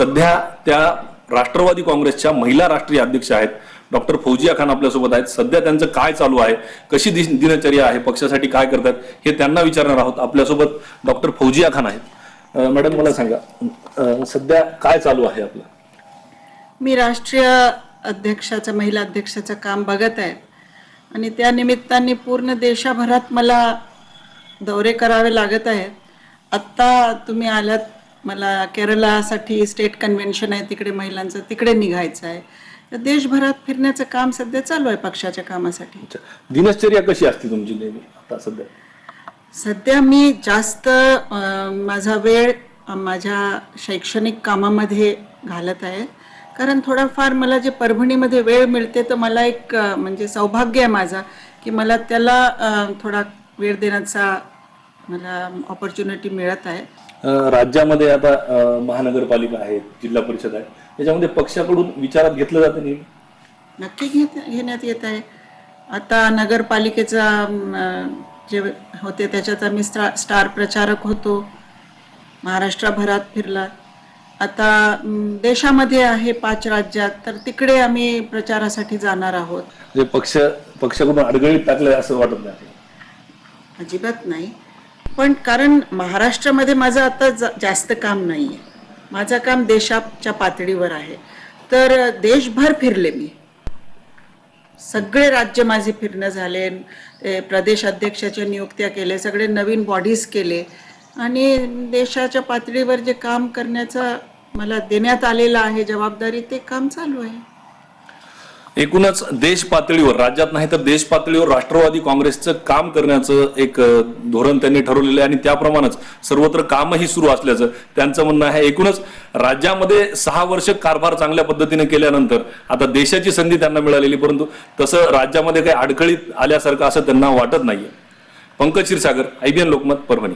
सध्या त्या राष्ट्रवादी काँग्रेसच्या महिला राष्ट्रीय अध्यक्ष आहेत. डॉक्टर फौजिया खान आपल्यासोबत आहेत. सध्या त्यांचं काय चालू आहे? कशी दिनचर्या आहे? पक्षासाठी काय करतात? हे त्यांना विचारणार आहोत. आपल्यासोबत डॉक्टर फौजिया खान आहेत. मॅडम मला सांगा. सध्या काय चालू आहे आपलं? मी राष्ट्रीय अध्यक्षाचं महिला अध्यक्षाचं काम बघत आहे. आणि त्या निमित्ताने पूर्ण देशाभरात मला दौरे करावे लागत आहेत. आत्ता तुम्ही आलात मला केरळासाठी स्टेट कन्व्हेन्शन आहे तिकडे महिलांचं तिकडे निघायचं आहे. तर देशभरात फिरण्याचं काम सध्या चालू आहे पक्षाच्या कामासाठी. अच्छा. दिनचर्या कशी असते तुमची नेहमी आता सध्या? सध्या मी जास्त अं, माझा वेळ अं, माझ्या शैक्षणिक कामामध्ये घालत आहे. कारण थोडाफार मला जे परभणीमध्ये वेळ मिळते तर मला एक अं, म्हणजे सौभाग्य आहे माझा की मला त्याला अं, थोडा वेळ देण्याचा मला ऑपॉर्च्युनिटी मिळत आहे. राज्यामध्ये आता महानगरपालिका आहे जिल्हा परिषद आहे. त्याच्यामध्ये पक्षाकडून विचारात घेतलं जातं नेहमी? नक्की घेत घेण्यात येत आहे. आता नगरपालिकेचा जे होते त्याच्यात आम्ही स्टा स्टार प्रचारक होतो. महाराष्ट्रभरात फिरला. आता देशामध्ये आहे पाच राज्यात तर तिकडे आम्ही प्रचारासाठी जाणार आहोत. म्हणजे पक्ष पक्षाकडून अडगळीत टाकलंय असं वाटत नाही. अजिबात नाही. पण कारण महाराष्ट्रामध्ये माझं आता जा- जास्त काम नाही आहे माझं काम देशाच्या पातळीवर आहे. तर देशभर फिरले मी. सगळे राज्य माझे फिरणं झाले प्रदेश अध्यक्षाच्या नियुक्त्या केले सगळे नवीन बॉडीज केले आणि देशाच्या पातळीवर जे काम करण्याचा मला देण्यात आलेलं आहे जबाबदारी ते काम चालू आहे. एकूणच देश पातळीवर राज्यात नाही तर देश पातळीवर राष्ट्रवादी काँग्रेसचं काम करण्याचं एक धोरण त्यांनी ठरवलेलं आहे आणि त्याप्रमाणेच सर्वत्र कामही सुरू असल्याचं त्यांचं म्हणणं आहे. एकूणच राज्यामध्ये सहा वर्ष कारभार चांगल्या पद्धतीने केल्यानंतर आता देशाची संधी त्यांना मिळालेली परंतु तसं राज्यामध्ये काही अडखळीत आल्यासारखं असं त्यांना वाटत नाहीये. पंकज क्षीरसागर आयबीएन लोकमत परभणी.